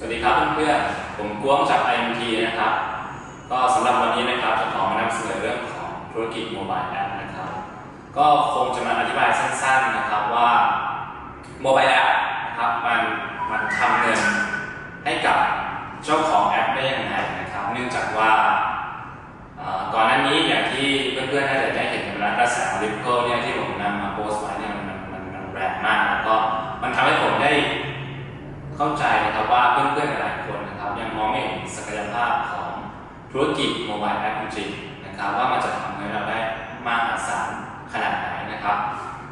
สวัสดีครับเพื่อนๆ ผมกวงจาก IMT นะครับ ก็สำหรับวันนี้นะครับจะขอมานำเสนอเรื่องของธุรกิจโมบายแอปนะครับ ก็คงจะมาอธิบายสั้นๆนะครับว่าโมบายแอปนะครับมันมันทำเงินให้กับเจ้าของแอปได้ยังไงนะครับ เนื่องจากว่าก่อนหน้านี้อย่างที่เพื่อนๆน่าจะได้เห็นกันแล้วกระแส Ripple เนี่ยที่ผมนำมาโพสต์ไว้เนี่ยมันมันมันแรงมากแล้วก็มันทำให้ผมได้ เข้าใจนะครับว่าเพื่อนๆหลายคนนะครับยังมองไม่เห็นศักยภาพของธุรกิจโมบายแอปจริงนะครับว่ามันจะทำให้เราได้มาศาลขนาดไหนนะครับ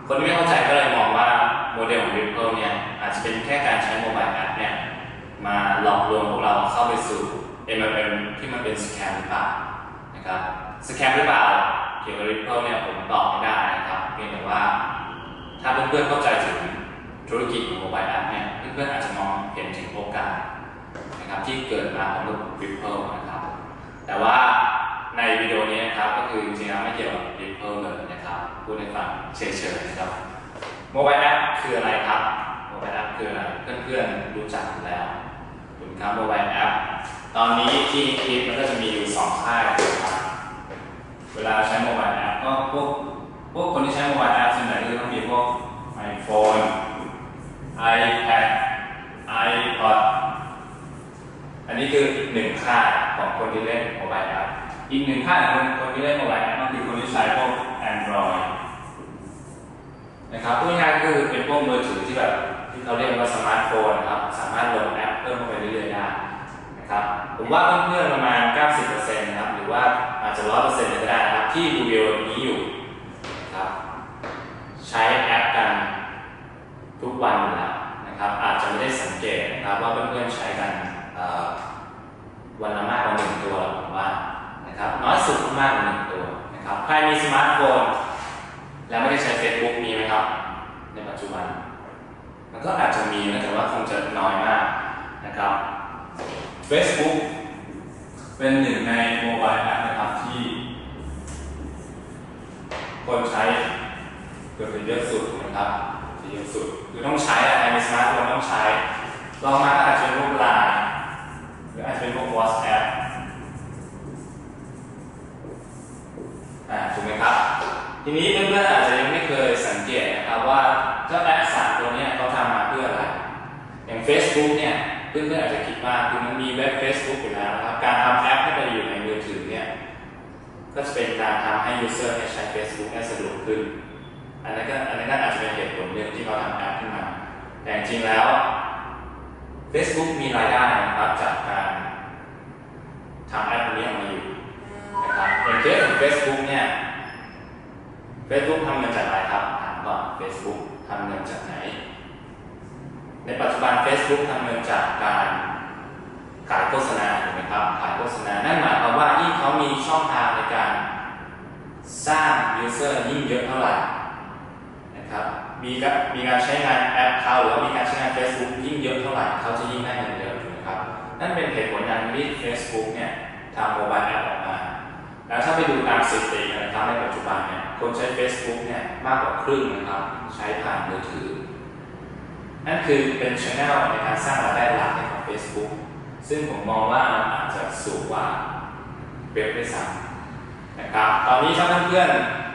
คนที่ไม่เข้าใจก็เลยมองว่าโมเดลของ Ripple เนี่ยอาจจะเป็นแค่การใช้โมบายแอปเนี่ยมาหลอกลวงพวกเราเข้าไปสู่ MLM ที่มันเป็นสแกมหรือเปล่านะครับสแกมหรือเปล่าเกี่ยวกับ Ripple เนี่ยผมตอบไม่ได้นะครับเพียงแต่ว่าถ้าเพื่อนๆเข้าใจถึง ธุรกิจของโมบายแอปเนี่ยเพื่อนๆอาจจะมองเห็นถึงโอกาสนะครับที่เกิดมาของระบบ Ripple นะครับ แต่ว่าในวิดีโอนี้นะครับก็คือจริงๆแล้วไม่เกี่ยวกับ Ripple เลยนะครับพูดให้ฟังเฉยๆนะครับโมบายแอปคืออะไรครับโมบายแอปคืออะไรเพื่อนๆรู้จักแล้วถูกไหมครับโมบายแอปตอนนี้ที่คิดมันก็จะมีอยู่สองค่ายนะครับเวลาใช้โมบายแอปก็พวกพวกคนที่ใช้โมบายแอปส่วนใหญ่ก็ต้องมีพวก iPhone iPad iPod อันนี้คือหนึ่งค่าของคนที่เล่นโมบายแอปอีกหนึ่งค่าของคนที่เล่นโมบายแอปก็คือคนที่ใช้พวก Android นะครับพูดง่ายๆก็คือเป็นพวกมือถือที่แบบที่เขาเรียกว่าสมาร์ทโฟนนะครับสามารถโหลดแอปเพิ่มเข้าไปเรื่อยๆได้นะครับผมว่าเพื่อนๆประมาณ 90%นะครับหรือว่าอาจจะ 100%เลยก็ได้นะครับที่ดูวิดีโอนี้อยู่ครับใช้แอปกันทุกวันอยู่แล้ว นะครับอาจจะไม่ได้สังเกตนะครับว่าเพื่อนๆใช้กันวันละมากกว่าหนึ่งตัวหรอกผมว่านะครับน้อยสุดมากกว่าหนึ่งตัวนะครับใครมีสมาร์ทโฟนแล้วไม่ได้ใช้ Facebook มีไหมครับ ในปัจจุบัน มันก็อาจจะมีนะแต่ว่าคงจะน้อยมากนะครับ Facebook เป็นหนึ่งในโมบายแอปนะครับที่ คนใช้เกือบจะเยอะสุดนะครับ คือต้องใช้อะไรในสมาร์ทโฟนต้องใช้ลองมาอาจจะเป็นพวกไลน์หรืออาจจะเป็นพวก WhatsApp อ่าถูกไหมครับ ทีนี้เพื่อนๆอาจจะยังไม่เคยสังเกตนะครับว่าเจ้าแอปสามตัวนี้เขาทำมาเพื่ออะไร อย่าง Facebook เนี่ยเพื่อนๆอาจจะคิดว่าคือมันมีเว็บ Facebook อยู่แล้วนะครับ การทำแอปให้ไปอยู่ในมือถือเนี่ยก็จะเป็นการทำให้ user เนี่ยใช้ Facebook ได้สะดวกขึ้น อันนั้นก็อันนั้นก็อาจจะเป็นเหตุผลหนึ่งที่เขาทำแอปขึ้นมา แต่จริงๆแล้ว Facebook มีรายได้นะครับจากการทำแอปนี้ออกมาอยู่นะครับอย่างเคสของ Facebook เนี่ย Facebook ทำเงินจากอะไรครับถามก่อน Facebook ทำเงินจากไหน ในปัจจุบัน Facebook ทำเงินจากการขายโฆษณาถูกไหมครับ ขายโฆษณา นั่นหมายความว่ายิ่งเขามีช่องทางในการสร้าง user ยิ่งเยอะเท่าไหร่ ครับมีการมีการใช้งานแอปเขาหรือว่ามีการใช้งาน Facebook ยิ่งเยอะเท่าไหร่เขาจะยิ่งได้เงินเยอะถูกไหมครับนั่นเป็นเหตุผลอย่างที่ Facebook เนี่ยทำโมบายแอปออกมา แล้วถ้าไปดูตามสถิตินะครับในปัจจุบันเนี่ยคนใช้ Facebook เนี่ยมากกว่าครึ่งนะครับใช้ผ่านมือถือ นั่นคือเป็นช่องในการสร้างรายได้หลักให้กับ Facebook ซึ่งผมมองว่ามันอาจจะสูงกว่าเว็บด้วยซ้ำนะครับตอนนี้ถ้าเพื่อนๆ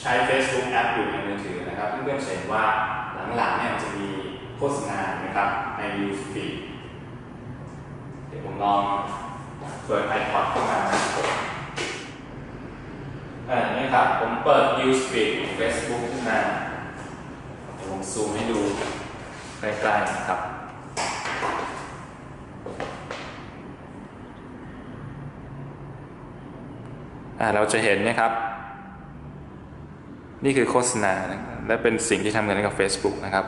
ใช้ Facebook แอปอยู่ในมือถือนะครับเพื่อนๆจะเห็นว่าหลังๆเนี่ยจะมีโฆษณานะครับใน Newsfeed เดี๋ยวผมลองเปิด iPod ขึ้นมาอ่านี่ครับ ผมเปิด Newsfeed ของ Facebook ขึ้นมาเดี๋ยวผมซูมให้ดูใกล้ๆนะครับเราจะเห็นนะครับ นี่คือโฆษณา และเป็นสิ่งที่ทำเงินกับ Facebook นะครับ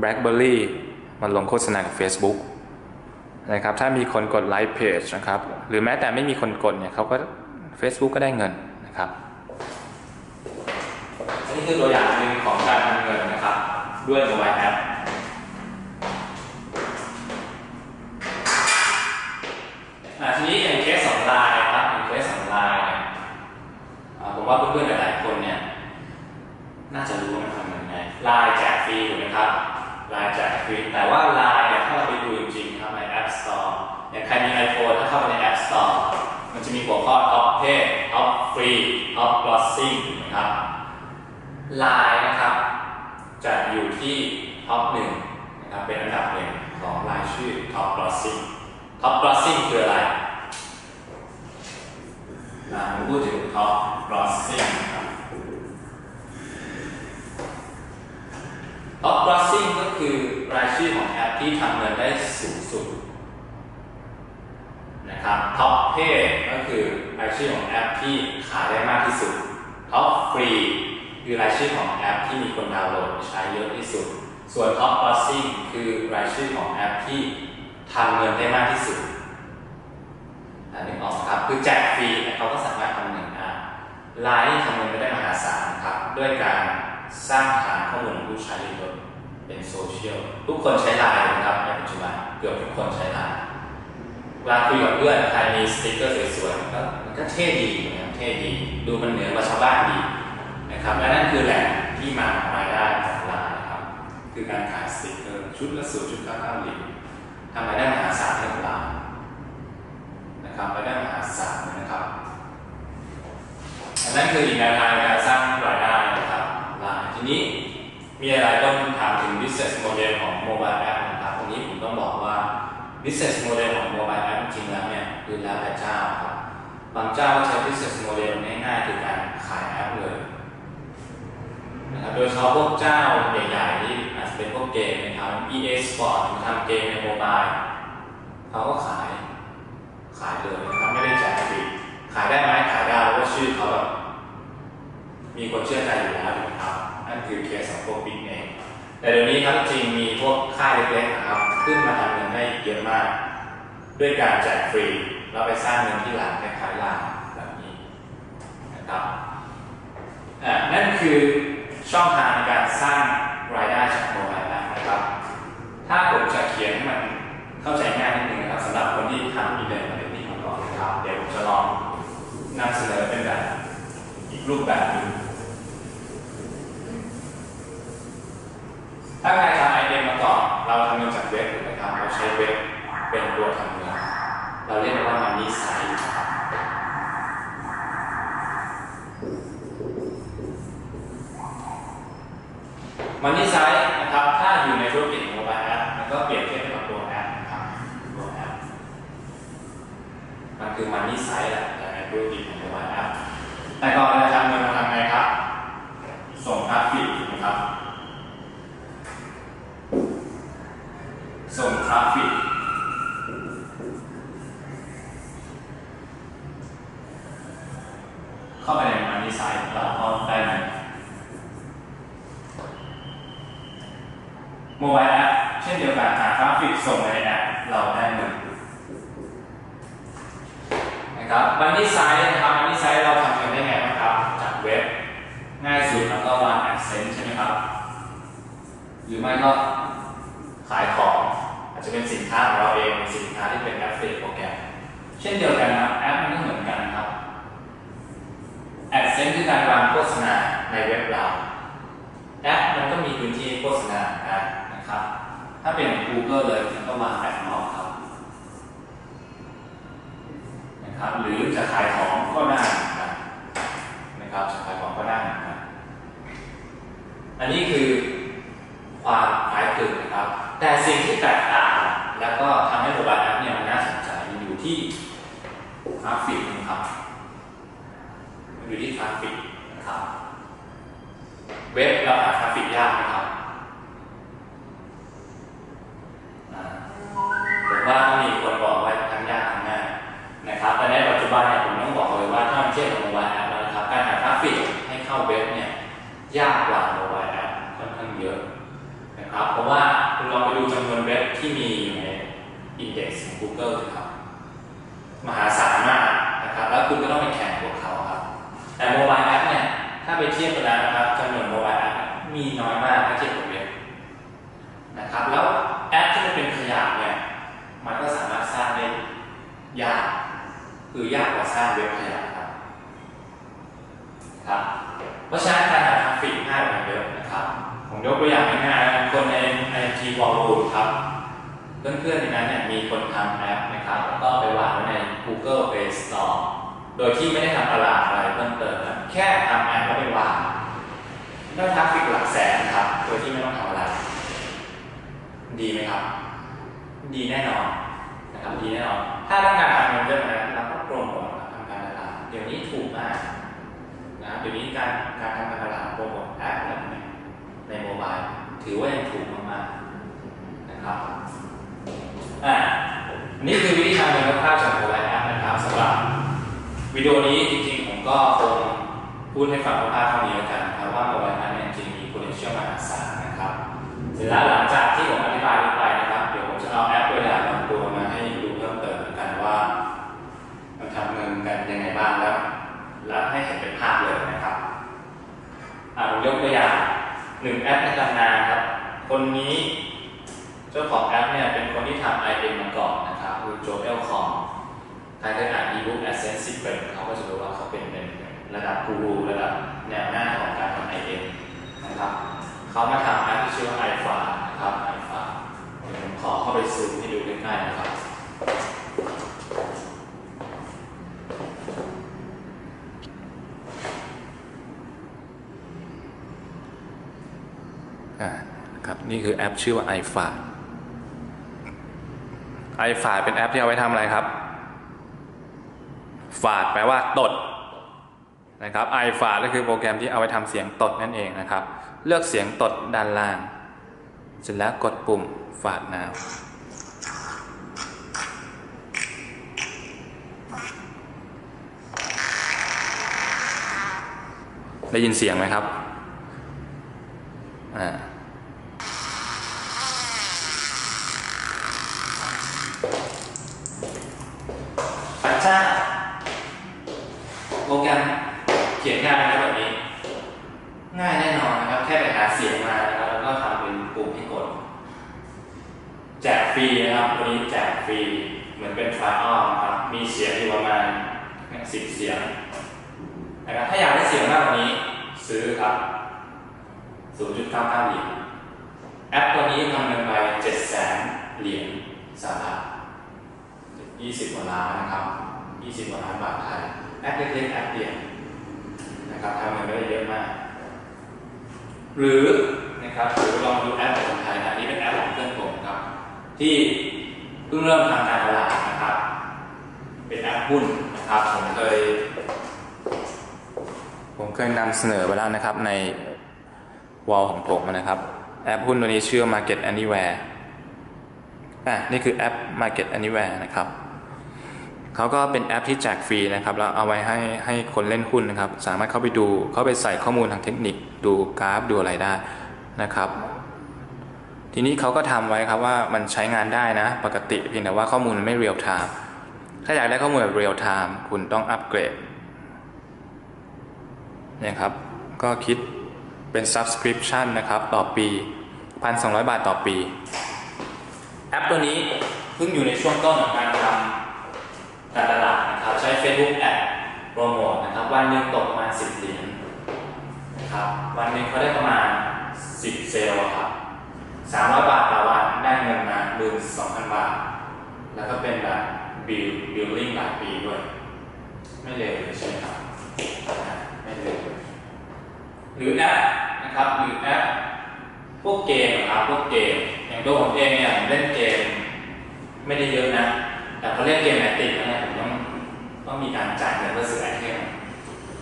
BlackBerry มันลงโฆษณากับ Facebook นะครับถ้ามีคนกดไลค์เพจนะครับหรือแม้แต่ไม่มีคนกดเนี่ยเขาก็ Facebook ก็ได้เงินนะครับนนี้คือตัวอย่างหนึ่งของการทำเงินนะครับ ด้วยโมบายแอปอะทีนี้อย่างเคสสองลายนะครับอย่างเคสสองลายเนี่ยอ่าผมว่าเพื่อนๆหลายๆคนเนี่ย น่าจะรู้ว่ามันทำยังไงไลน์แจกฟรีถูกไหมครับไลน์แจกฟรีแต่ว่าไลน์เนี่ยถ้าเราไปดูจริงๆครับในรมี iPhone ถ้าเข้าไปใน App Store มันจะมีหัวข้อ Top Pay Top Free Top Grossing นะครับ Line นะครับจะอยู่ที่ Top 1นะครับเป็นอันดับหนึ่งของรายชื่อ Top Grossing Top Grossing คืออะไรอ่าผมพูดถึง Top Grossing นะครับ Top Grossing ก็คือรายชื่อของแอปที่ทำเงินได้สูงสุดนะครับ Top Pay ก็คือรายชื่อของแอปที่ขายได้มากที่สุด Top Free คือรายชื่อของแอปที่มีคนดาวน์โหลดใช้เยอะที่สุด ส่วน Top Grossing คือรายชื่อของแอปที่ทำเงินได้มากที่สุดอันนี้ออกครับคือแจกฟรีเขาก็สามารถทำเงินได้ไลน์ทำเงินไม่ได้มหาศาลครับด้วยการ สร้างฐานข้อมูลผู้ใช้เยอะเป็นโซเชียลทุกคนใช้ไลน์นะครับในปัจจุบันเกือบทุกคนใช้ไลน์เวลาคุยกับเพื่อนใครมีสติ๊กเกอร์สวยๆก็มันก็เท่ดีนะครับเท่ดีดูมันเหนือกว่าชาวบ้านดีนะครับและนั่นคือแหล่งที่มาของรายได้ของไลน์นะครับคือการขายสติ๊กเกอร์ชุดละสูจุดเก้าเก้าหรีทำรายได้มหาศาลให้กับเรานะครับรายได้มหาศาลนะครับอันนั้นคืออีกแนวทางในการสร้างรายได้นะครับไลน์ทีนี้ มีหลายคนถามถึง business model ของ mobile app นะครับตรงนี้ผมต้องบอกว่า business model ของ mobile app จริงๆแล้วเนี่ยคือแล้วแต่เจ้าครับบางเจ้าใช้ business model ง่ายๆคือการขายแอปเลยนะครับโดยเฉพาะพวกเจ้าใหญ่ๆที่อาจจะเป็นพวกเกมนะครับ EA Sport ทำเกมในโมบายเขาก็ขายขายเลยนะครับไม่ได้แจกฟรีขายได้ไหมขายได้เพราะว่าชื่อเขาแบบมีคนเชื่อใจอยู่แล้ว นั่นคือเคสของพวกบิ๊กเองแต่เดี๋ยวนี้ครับจริงมีพวกค่ายเล็กๆนะครับขึ้นมาทำเงินได้เยอะมาก ด้วยการแจกฟรีแล้วไปสร้างเงินที่หลังคล้ายๆลาแบบนี้นะครับนั่นคือช่องทางในการสร้างรายได้จากโมบายแอปนะครับ ถ้าผมจะเขียนให้มันเข้าใจง่ายนิดนึงนะครับสำหรับคนที่ทำอีเวนต์มาเป็นนี้มาก่อนนะครับ เดี๋ยวผมจะลองนำเสนอเป็นแบบอีกรูปแบบหนึง ถ้าใครทำไอเดมมาก่อนเราทำเงินจากเว็บถูกไหมครับเราใช้เว็บเป็นตัวทำเงินเราเรียกมันว่ามันนี่ไซด์ครับมันนี่ไซต์นะครับ ถ้าอยู่ในธุรกิจโมบายแอปมันก็เปรียบเทียบกับตัวแอปนะครับตัวแอป มันคือมันนี่ไซต์แหละแต่ในธุรกิจของโมบายแอป แต่ก่อนเราจะทำเงินเราทำไงครับ ส่งทราฟฟิกถูกไหมครับ ส่งทราฟฟิก เข้าไปในมันนี่ไซต์แล้วเอาได้ไหม โมบายแอปเช่นเดียวกันหาทราฟิกส่งไปในแอปเราได้เงินนะครับมันนี่ไซต์นะครับมันนี่ไซต์เราทำกันได้ไงบ้างครับ จากเว็บ ง่ายสุดแล้วก็วางแอดเซนใช่ไหมครับ หรือไม่ก็ขายของอาจจะเป็นสินค้าของเราเองสินค้าที่เป็นแอฟเฟลโปรแกรมเช่นเดียวกันนะแอปมันก็เหมือนกันครับแอดเซนคือการวางโฆษณาในเว็บเราแอปมันก็มีพื้นที่โฆษณาครับ ถ้าเป็น Google เลยมันก็วางแอดม็อกครับนะครับ หรือจะขายของก็ได้นะครับนะครับจะขายของก็ได้นะครับอันนี้คือความคล้ายคลึงนะครับ แต่สิ่งที่แตกต่างแล้วก็ทำให้โมบายแอปเนี่ยมันน่าสนใจอยู่ที่ทราฟิกนะครับอยู่ที่ทราฟิกนะครับ เว็บ บันเนี่ยผมต้องบอกเลยว่าถ้ามันเทียบกับโมบายแอปแล้วนะครับการหาทราฟฟิกให้เข้าเว็บเนี่ยยากกว่าโมบายแอปค่อนข้างเยอะนะครับเพราะว่าคุณลองไปดูจำนวนเว็บที่มีอยู่ในอินเด็กซ์ของ Google สิครับมหาศาลมากนะครับแล้วคุณก็ต้องไปแข่งพวกเขาครับแต่โมบายแอปเนี่ยถ้าไปเทียบกันแล้วนะครับจำนวนโมบายแอปมีน้อยมากถ้าเทียบกับเว็บนะครับ แล้วแอปที่มันเป็นขยะเนี่ย มันก็สามารถสร้างได้ยาก คือยากกว่าสร้างเว็บขยะครับ ครับ เพราะฉะนั้นการหาทราฟฟิกง่าย กว่าเยกตัวอย่างง่ายๆคนในไอทีวอลลุ่มครับ เพื่อนๆในนั้นเนี่ยมีคนทำแอปนะครับ แล้วก็ไปวางไว้ใน Google Play Store โดยที่ไม่ได้ทำตลาดอะไรเพิ่มเติมนะแค่ทำแอปแล้วไปวางได้ทราฟฟิกหลักแสนครับ โดยที่ไม่ต้องทำอะไร ดีไหมครับ ดีแน่นอนนะครับดีแน่นอน ถ้าต้องการทำเงินเยอะนะเราก็โปรโมททำการตลาดเดี๋ยวนี้ถูกมากนะเดี๋ยวนี้การการทำการตลาดโปรโมทแอปอะไร ในโมบายถือว่ายังถูกมากๆนะครับอ่านี่คือวิธีทำเงินคร่าวจากโมบายแอปนะครับสำหรับวิดีโอนี้จริงๆผมก็คงพูดให้ฟังคร่าวๆเท่านี้แล้วกันนะครับว่าโมบายแอปเนี่ยจริงมี potential มหาศาลนะครับเสร็จแล้วหลังจากที่ผมอธิบายไปนะครับ เดี๋ยวผมจะเอาแอปตัวอย่างบางตัวมาให้ดูเพิ่มเติมกันว่ามันทำเงินกันยังไงบ้างแล้ว แล้วให้เห็นเป็นภาพเลยนะครับอ่าผมยกตัวอย่าง หนึ่งแอปในตำนานครับ คนนี้เจ้าของแอปเนี่ยเป็นคนที่ทำไอเอ็มมาก่อนนะครับคือโจเอลคอมใครเคยอ่าน e-book Ascent Secret เขาก็จะรู้ว่าเขาเป็นเป็นระดับกูรูระดับแนวหน้าของการทำไอเอ็มนะครับเขามาทำแอปที่ชื่อว่า iFa นะครับ iFa เดี๋ยวผมขอเข้าไปซูมให้ดูใกล้ๆนะครับ อ่าครับ นี่คือแอปชื่อว่า iFa iFa เป็นแอปที่เอาไว้ทำอะไรครับ ฝาดแปลว่าตดนะครับ iFa ก็คือโปรแกรมที่เอาไว้ทำเสียงตดนั่นเองนะครับ เลือกเสียงตดด้านล่าง เสร็จแล้วกดปุ่มฝาดน้ำได้ยินเสียงไหมครับ อ่า พระเจ้าโปรแกรมเขียนง่ายนะแบบนี้ ง่ายแน่นอนนะครับ แค่ไปหาเสียงมานะครับแล้วก็ทำเป็นปุ่มให้กด แจกฟรีนะครับ วันนี้แจกฟรี เหมือนเป็นทริอัลนะครับ มีเสียงอยู่ประมาณสิบเสียงนะครับ ถ้าอยากได้เสียงมากกว่านี้ ซื้อครับ0.99เหรียญแอปตัวนี้ทำเงินไป7แสนเหรียญสหรัฐ20กว่าล้านนะครับ20กว่าล้านบาทไทย แอปเล็กๆแอปเดียวนะครับทำเงินได้เยอะมาก หรือนะครับหรือลองดูแอปของไทยนะนนี้เป็นแอปของเพื่อน ที่เพิ่งเริ่มทำการตลาดนะครับ เป็นแอปหุ้นนะครับ ผมเคย ผมเคยนำเสนอไปแล้วนะครับในวอลของผมนะครับ แอปหุ้นตัวนี้ชื่อ Market Anywhere อะนี่คือแอป Market Anywhere นะครับเขาก็เป็นแอปที่แจกฟรีนะครับแล้วเอาไว้ให้ให้คนเล่นหุ้นนะครับ สามารถเข้าไปดูเข้าไปใส่ข้อมูลทางเทคนิค ดูกราฟดูอะไรได้นะครับ ทีนี้เขาก็ทำไว้ครับว่ามันใช้งานได้นะ ปกติเพียงแต่ว่าข้อมูลมันไม่เรียลไทม์ถ้าอยากได้ข้อมูลแบบเรียลไทม์คุณต้องอัปเกรดเนี่ยครับ ก็คิดเป็น subscription นะครับ ต่อปี 1,200 บาทต่อปี แอปตัวนี้เพิ่งอยู่ในช่วงต้นของการทำการตลาดนะครับ ใช้ Facebook Ad โปรโมทนะครับ วันหนึ่งตกประมาณ 10 เหรียญนะครับ วันหนึ่งเขาได้ประมาณ 10 เซลล์ครับ 300บาทต่อวันได้เงินมา12,000บาท แล้วก็เป็นแบบบิลบิลลิ่งหลายปีด้วย ไม่เลวเลยใช่ไหมครับไม่เลวเลยหรือแอปนะครับหรือแอปพวกเกมนะครับพวกเกม อย่างตัวผมเองเนี่ยผมเล่นเกม ไม่ได้เยอะนะ แต่พอเล่นเกมแมตติกเนี่ยผมต้องต้องมีการจ่ายเงินเพื่อซื้อไอเทม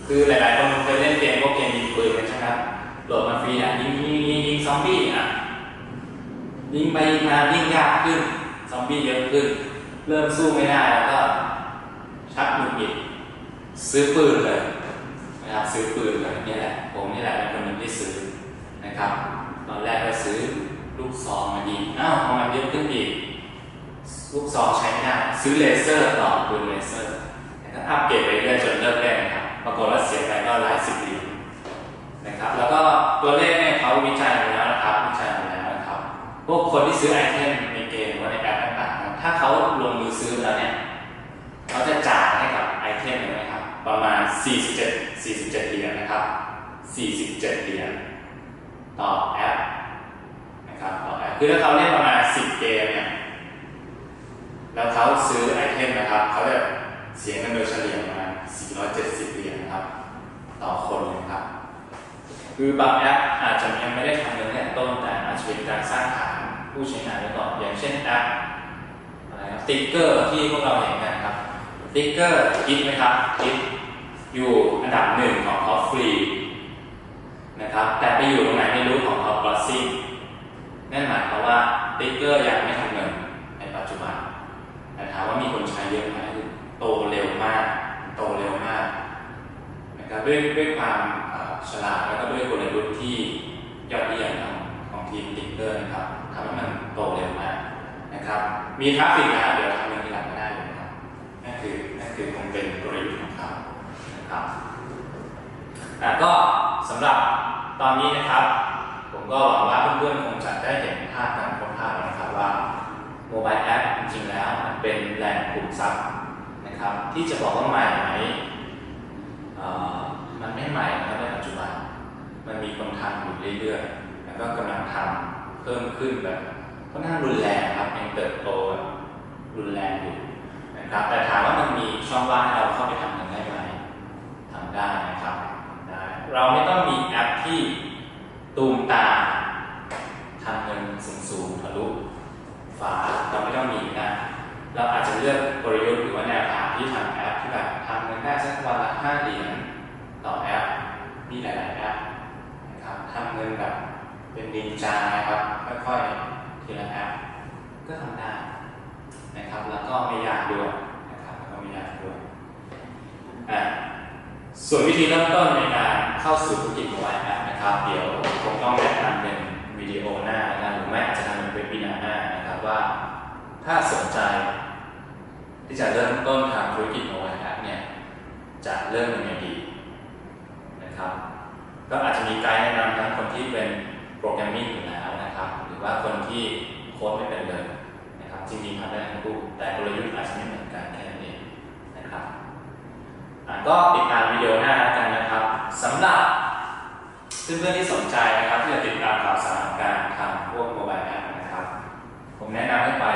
คือหลายๆคนเคยเล่นเกมพวกเกมยิงปืนกันใช่ไหมครับโหลดมาฟรีอะยิงยิงยิงซอมบี้อะ ยิงไปยิงมายิ่งยากขึ้น ซอมบี้เยอะขึ้น เริ่มสู้ไม่ได้แล้วก็ ชักหงุดหงิดซื้อปืนเลยนะครับซื้อปืนเลยนี่แหละผมนี่แหละเป็นคนหนึ่งที่ซื้อนะครับ ตอนแรกก็ซื้อลูกซองมายิงอ้าวพอมันเยอะขึ้นอีกลูกซองใช้ไม่ได้ซื้อเลเซอร์ต่อปืนเลเซอร์แล้วก็อัปเกรดไป ซื้อไอเทมในเกมหรือว่าในแอปต่างๆ ถ้าเขาลงมือซื้อแล้วเนี่ยเขาจะจ่ายให้กับไอเทมเลยนะครับ ประมาณ 47 47เหรียญนะครับ 47เหรียญต่อแอปนะครับต่อแอปคือถ้าเขาเล่นประมาณ 10 เกมเนี่ยแล้วเขาซื้อไอเทมนะครับเขาจะเสียเงินโดยเฉลี่ยประมาณ 470 เหรียญนะครับ ต่อคนเลยครับ คือบางแอปอาจจะยังไม่ได้ทำเงินแต่ต้นแต่อาจจะเป็นการสร้างฐาน ผู้ใช้งานไว้ก่อนอย่างเช่นแอปอะไรนะติ๊กเกอร์ที่พวกเราเห็นกันครับติ๊กเกอร์คิดไหมครับคิดอยู่อันดับหนึ่งของท็อปฟรีนะครับแต่ไปอยู่ตรงไหนไม่รู้ของท็อปกรอสซิ่งนั่นหมายความว่าติ๊กเกอร์ยังไม่ทำเงินในปัจจุบันแต่ถามว่ามีคนใช้เยอะไหมโตเร็วมากโตเร็วมากนะครับด้วยด้วยความฉลาดแล้วก็ด้วยกลยุทธ์ที่ยอดเยี่ยมของทีมติ๊กเกอร์นะครับ ทำให้มันโตเร็วมากนะครับ มีทราฟิกนะเดี๋ยวทำเงินทีหลังก็ได้เลยนะครับนั่นคือนั่นคือคงเป็นกลยุทธ์ของเขานะครับอ่ก็สำหรับตอนนี้นะครับ ผมก็หวังว่าเพื่อนๆคงจะได้เห็นภาพการค้นหาแล้วนะครับว่าโมบายแอปจริงๆแล้วมันเป็นแหล่งขุมทรัพย์นะครับ ที่จะบอกว่าใหม่ไหมมันไม่ใหม่นะครับในปัจจุบัน มันมีคนทำอยู่เรื่อยๆ แล้วก็กำลังทำ เพิ่มขึ้นแบบค่อนข้างรุนแรงครับยังเติบโตรุนแรงอยู่นะครับ แต่ถามว่ามันมีช่องว่างให้เราเข้าไปทำกันได้ไหมทำได้นะครับได้เราไม่ต้องมีแอปที่ตูมตาทำเงินสูงๆทะลุฟ้าเราไม่ต้องมีนะเราอาจจะเลือกกลยุทธ์หรือว่าแนวทางที่ทำแอปที่แบบทำเงินได้สักวันละห้าเหรียญต่อแอปมีหลายๆแอปนะครับทำเงินแบบเป็นดินจานะครับ ค่อยๆทีละแอปก็ทำได้นะครับ แล้วก็ไม่ยากด้วยนะครับแล้วก็ไม่ยากด้วยอ่ส่วนวิธีเริ่มต้นในการเข้าสู่ธุรกิจโมบายแอปนะครับ เดี๋ยวคงต้องแนะนำเป็นวิดีโอหน้านะหรือไม่อาจจะทำเป็นเว็บินาหน้านะครับว่าถ้าสนใจ ที่จะเริ่มต้นทำธุรกิจโมบายแอปเนี่ยจะเริ่มยังไงดีนะครับก็อาจจะมีไกด์แนะนำทั้งคนที่เป็นโปรแกรมมิ่งอยู่แล้วนะครับหรือ ว่าคนที่โค้ดไม่เป็นเลยนะครับจริงๆทำได้ทั้งคู่แต่กลยุทธ์อาจจะไม่เหมือนกันแค่นั้นเองนะครับก็ติดตามวิดีโอหน้ากันนะครับสำหรับเพื่อนๆที่สนใจนะครับที่จะติดตามข่าวสารของการทำพวกโมบายแอปนะครับ ผมแนะนำให้ไป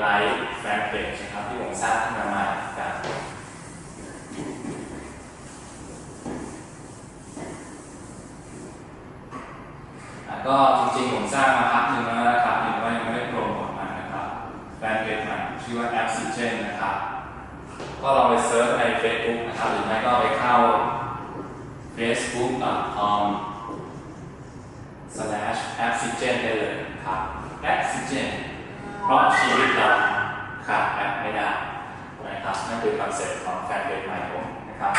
ไลฟ์แฟนเพจนะครับที่ผมสร้างขึ้นมาใหม่ ก็จริงๆผมสร้างมาพักหนึ่งแล้วนะครับยังไม่ยังไม่ได้โปรโมทมานะครับแฟนเพจใหม่ชื่อว่า a p p s i g e n นะครับ ก็ลองไปเซิร์ชใน Facebook นะครับหรือไม่ก็ไปเข้า facebook.com slash oxygen ได้เลยครับ oxygen เพราะชีวิตเราขาดแอปไม่ได้นะครับนั่นคือคอนเซ็ปต์ของแฟนเพจใหม่ผมนะครับ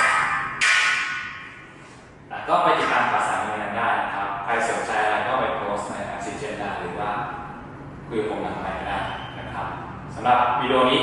ก็ไปติดตามข่าวสารกันได้นะครับ ใครสนใจอะไรก็ไปโพสต์ใน oxygen ได้หรือว่าคุยกับผมหลังไมค์ก็ได้นะครับ สำหรับวิดีโอนี้